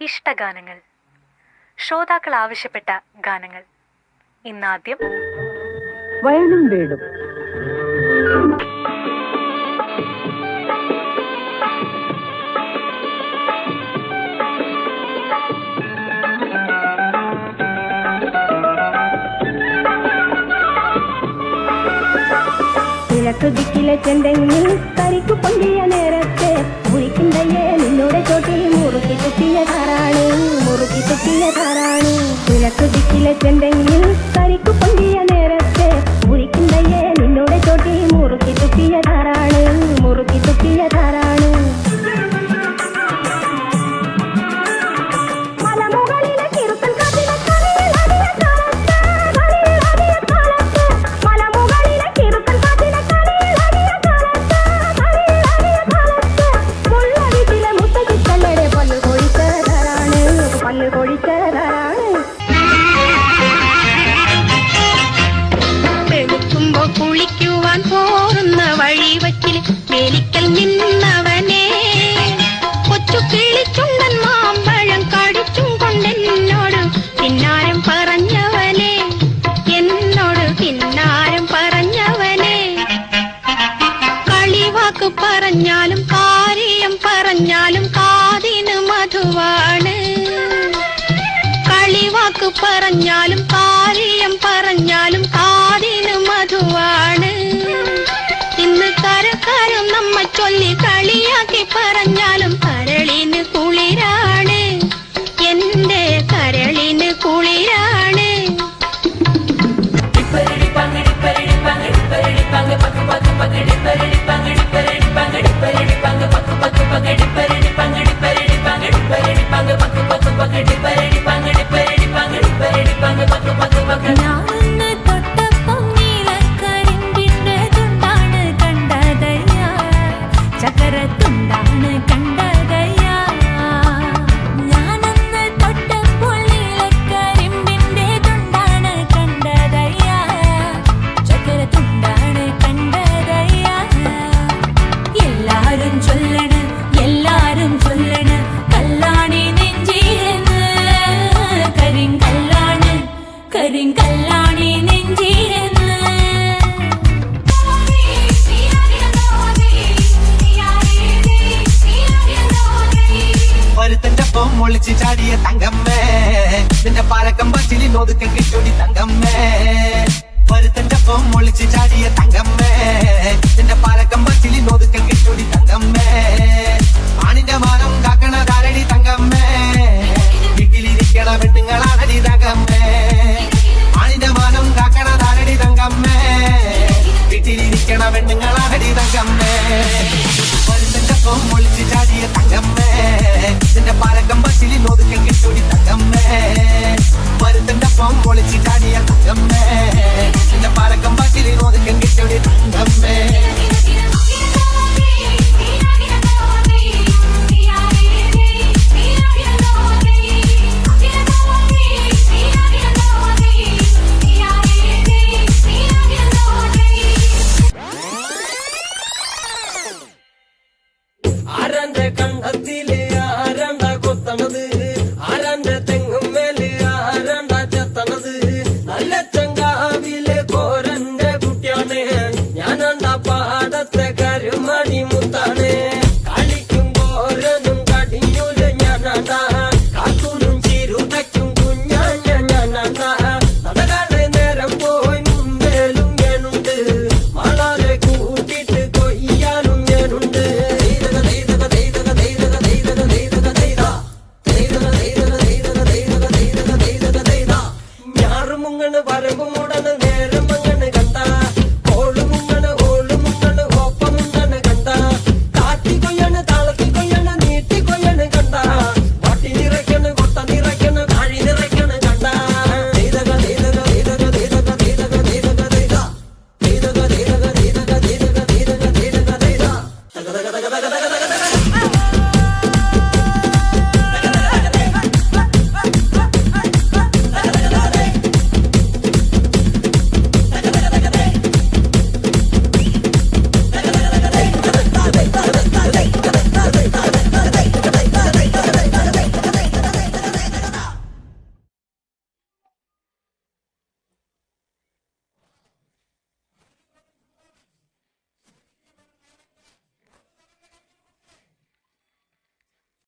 ഇഷ്ടഗാനങ്ങൾ. ശ്രോതാക്കൾ ആവശ്യപ്പെട്ട ഗാനങ്ങൾ. ഇന്നാദ്യം വയനും വീടും. കിഴക്ക് ദിക്കിലെ ചെന്തെങ്ങിൽ കരിക്കു പൊന്തിയ നേരത്തെ. ഉരിക്കുന്നയ്യേ നിന്നോടെ ചോട്ടിൽ മുറുക്കി തുപ്പിയ താറാണ് മുറുക്കി തുപ്പിയ താറാണ് കിഴക്ക് ദിക്കിലെ ചെന്തെങ്ങിൽ മധുവാണ് കളിവാക്ക് പറഞ്ഞാലും കാര്യം പറഞ്ഞാലും കാതിന് ചാടിയ തങ്കമ്മേ. നിന്റെ പാലക്കം ബസ്സിൽ നോതുക്കം കിട്ടൂടി തങ്കമ്മേ. ഒരുത്തന്റെ ഒപ്പം ഒളിച്ച് ചാടിയ തങ്കമ്മേ. നിന്റെ പാലക്കം ബസ്സിൽ നോതുക്കം കിട്ടൂടി തങ്കമ്മേ. ആണിന്റെ മാനം കാക്കണ താരടി തങ്കമ്മേ. വീട്ടിലിരിക്കണ പെണ്ണുങ്ങളാണടി തങ്കമ്മേ. ആണിന്റെ മാനം കാക്കണ താരടി തങ്കമ്മേ. വീട്ടിലിരിക്കണ പെണ്ണുങ്ങളാണടി തങ്കമ്മേ. ഒരുത്തന്റെ ഒപ്പം ഒളിച്ച് ചാടിയ തങ്കമ്മേ നിന്റെ പാലക്കം ബസ്സിൽ ഒതുക്കം കിട്ടൂടി